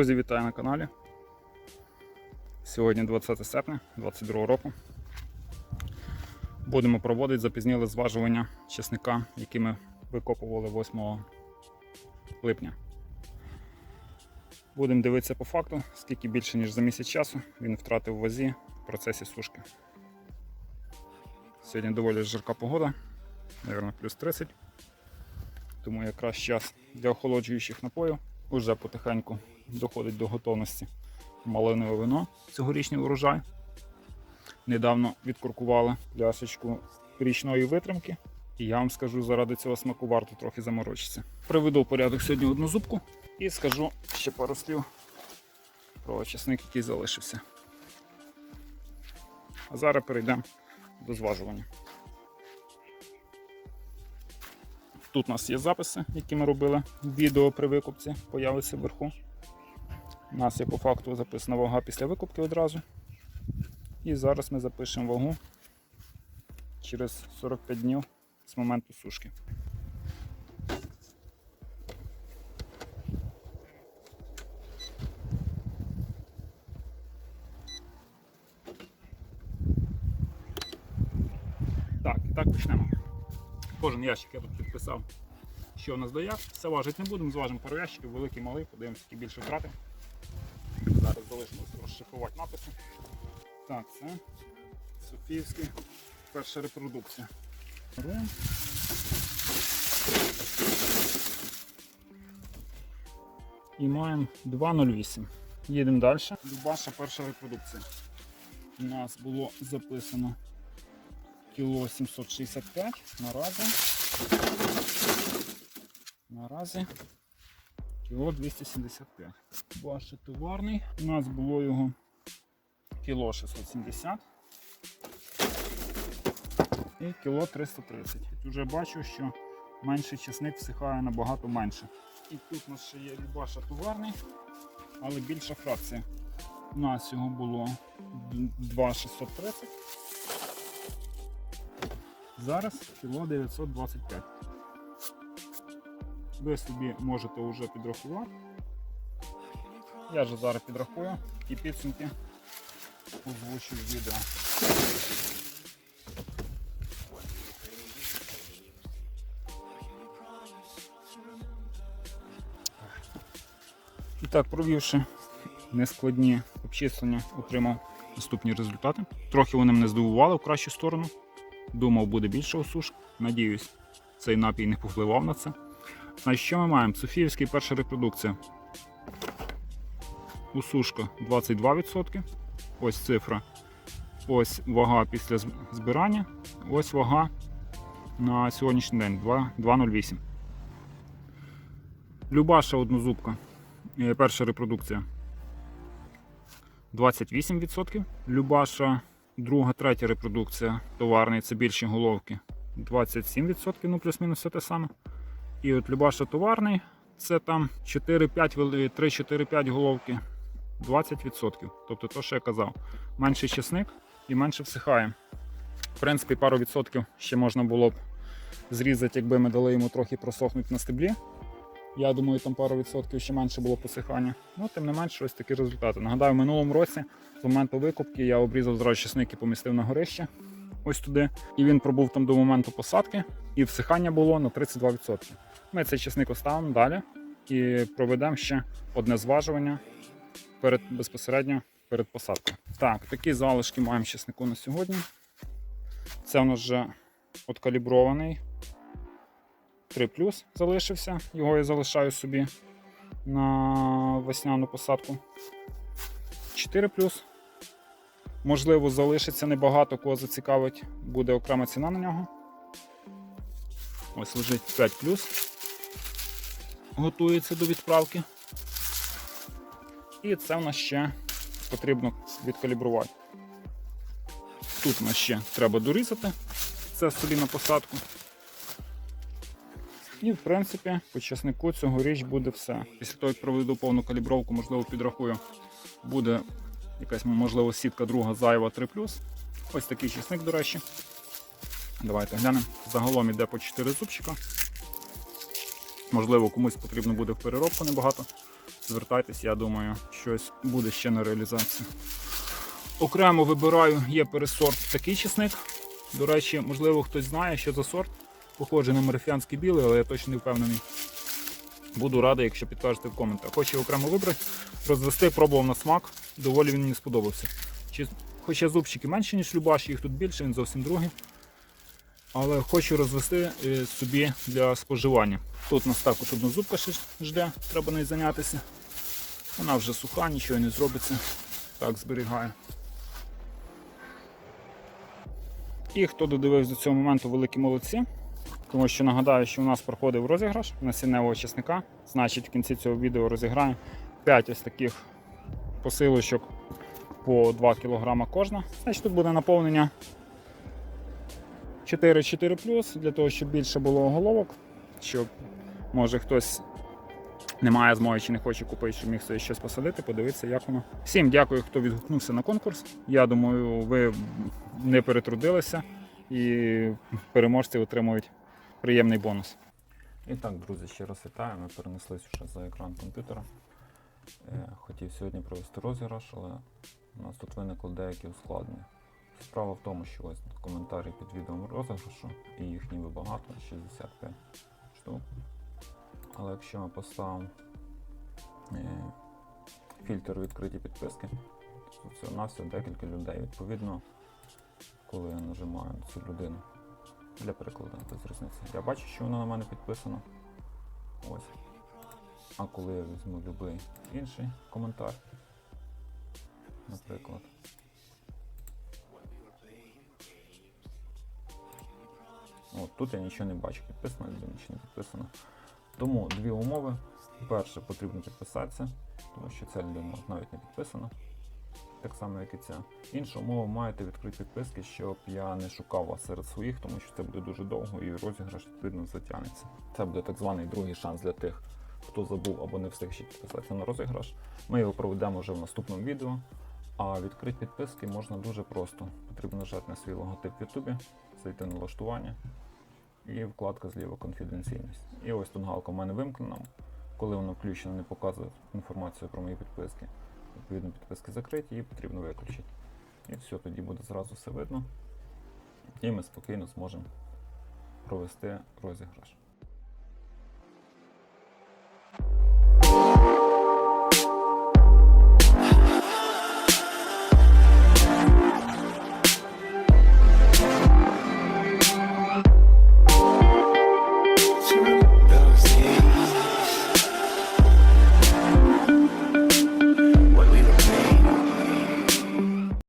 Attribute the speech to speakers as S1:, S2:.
S1: Друзі, вітаю на каналі. Сьогодні 20 серпня 2022 року. Будемо проводити запізніле зважування чесника, який ми викопували 8 липня. Будемо дивитися по факту, скільки більше ніж за місяць часу він втратив вазі в процесі сушки. Сьогодні доволі жарка погода, мабуть, плюс 30. Тому якраз час для охолоджуючих напоїв. Уже потихеньку доходить до готовності малинове вино, цьогорічний урожай. Недавно відкуркували пляшечку річної витримки. І я вам скажу, заради цього смаку варто трохи заморочитися. Приведу в порядок сьогодні одну зубку і скажу ще пару слів про очисник, який залишився. А зараз перейдемо до зважування. Тут у нас є записи, які ми робили. Відео при викупці появиться вверху. У нас є по факту записана вага після викупки одразу. І зараз ми запишемо вагу через 45 днів з моменту сушки. Так, і так почнемо. Кожен ящик я тут підписав, що у нас до як. Все важити не будемо, зважимо пару ящиків, великий, малий, подивимося, які більше втрати. Зараз залишилося розшифрувати написи. Так, це Софіївський перша репродукція. Беремо. І маємо 2,08. Їдемо далі. Дубаша перша репродукція. У нас було записано кіло 765 наразі. Наразі кіло 275. Ваш товарний. У нас було його кіло 670 і кіло 330. Вже бачу, що менший часник всихає набагато менше. І тут у нас ще є Любаша товарний, але більша фракція. У нас його було 2,630. Зараз кіло 925. Ви собі можете вже підрахувати. Я ж зараз підрахую і підсумки озвучу в відео. І так, провівши нескладні обчислення, отримав наступні результати. Трохи вони мене здивували в кращу сторону. Думав, буде більше осушки. Надіюсь, цей напій не повпливав на це. Значить, що ми маємо? Софіївський перша репродукція. Усушка 22%. Ось цифра. Ось вага після збирання. Ось вага на сьогоднішній день 2 2,08. Любаша однозубка. Е, Перша репродукція 28%. Любаша друга, третя репродукція товарний, це більші головки 27%, ну плюс-мінус все те саме. І от Любаша товарний, це там 3-4-5 головки, 20%. Тобто то, що я казав, менший чесник і менше всихає. В принципі, пару відсотків ще можна було б зрізати, якби ми дали йому трохи просохнути на стеблі. Я думаю, там пару відсотків ще менше було посихання. Ну, тим не менше, ось такі результати. Нагадаю, в минулому році, з моменту викупки, я обрізав зразу чесник і помістив на горище ось туди. І він пробув там до моменту посадки, і всихання було на 32%. Ми цей чесник оставимо далі і проведемо ще одне зважування перед безпосередньо перед посадкою. Так, такі залишки маємо чеснику на сьогодні. Це у нас вже откалібрований 3 залишився. Його я залишаю собі на весняну посадку. 4 Можливо, залишиться небагато, кого зацікавить, буде окрема ціна на нього. Ось лежить 5 Готується до відправки. І це в нас ще потрібно відкалібрувати. Тут у нас ще треба дорізати це собі на посадку. І, в принципі, по часнику цьогоріч буде все. Після того, як проведу повну калібровку, можливо, підрахую, буде якась, можливо, сітка друга зайва 3 Ось такий часник, до речі. Давайте глянемо. Загалом іде по 4 зубчика. Можливо, комусь потрібно буде в переробку небагато. звертайтесь, я думаю, щось буде ще на реалізацію. Окремо вибираю, є пересорт такий чесник. До речі, можливо, хтось знає, що за сорт. Похожий на марифіанський білий, але я точно не впевнений. Буду радий, якщо підкажете в коментах. Хочу окремо вибрати, розвести, пробував на смак. Доволі він мені сподобався. Чи, хоча зубчики менші, ніж Любаш, їх тут більше, він зовсім другий. Але хочу розвести е, собі для споживання. Тут нас також одна зубка ще жде, треба нею зайнятися. Вона вже суха, нічого не зробиться. Так зберігаю. І хто додивився до цього моменту, великі молодці. Тому що нагадаю, що у нас проходив розіграш насінневого чесника. Значить, в кінці цього відео розіграємо 5 ось таких посилочок по 2 кг кожна. Значить, тут буде наповнення 4-4 для того, щоб більше було головок, щоб може хтось не має змоги чи не хоче купити, щоб міг собі щось посадити, подивитися, як воно. Всім дякую, хто відгукнувся на конкурс. Я думаю, ви не перетрудилися і переможці отримують приємний бонус. І так, друзі, ще раз вітаю. Ми перенеслись вже за екран комп'ютера. Е, Хотів сьогодні провести розіграш, але у нас тут виникли деякі ускладнення. Справа в тому, що ось коментарі під відео розіграшу, і їх ніби багато, 65 штук. Але якщо ми поставимо е, фільтр відкриті підписки, то це на все декілька людей. Відповідно, коли я нажимаю на цю людину для прикладу, без різниці, я бачу, що вона на мене підписана. Ось. А коли я візьму будь-який інший коментар, наприклад. От, тут я нічого не бачу, підписано, чи не підписано. Тому дві умови. Перше, потрібно підписатися, тому що ця людина навіть не підписана. Так само, як і ця. Інша умова, маєте відкрити підписки, щоб я не шукав вас серед своїх, тому що це буде дуже довго і розіграш відповідно затягнеться. Це буде так званий другий шанс для тих, хто забув або не встиг ще підписатися на розіграш. Ми його проведемо вже в наступному відео. А відкрити підписки можна дуже просто. Потрібно нажати на свій логотип в Ютубі, зайти на налаштування і вкладка зліва конфіденційність. І ось тут галка в мене вимкнена. Коли воно включено, не показує інформацію про мої підписки. Відповідно, підписки закриті, її потрібно виключити. І все, тоді буде зразу все видно. І ми спокійно зможемо провести розіграш.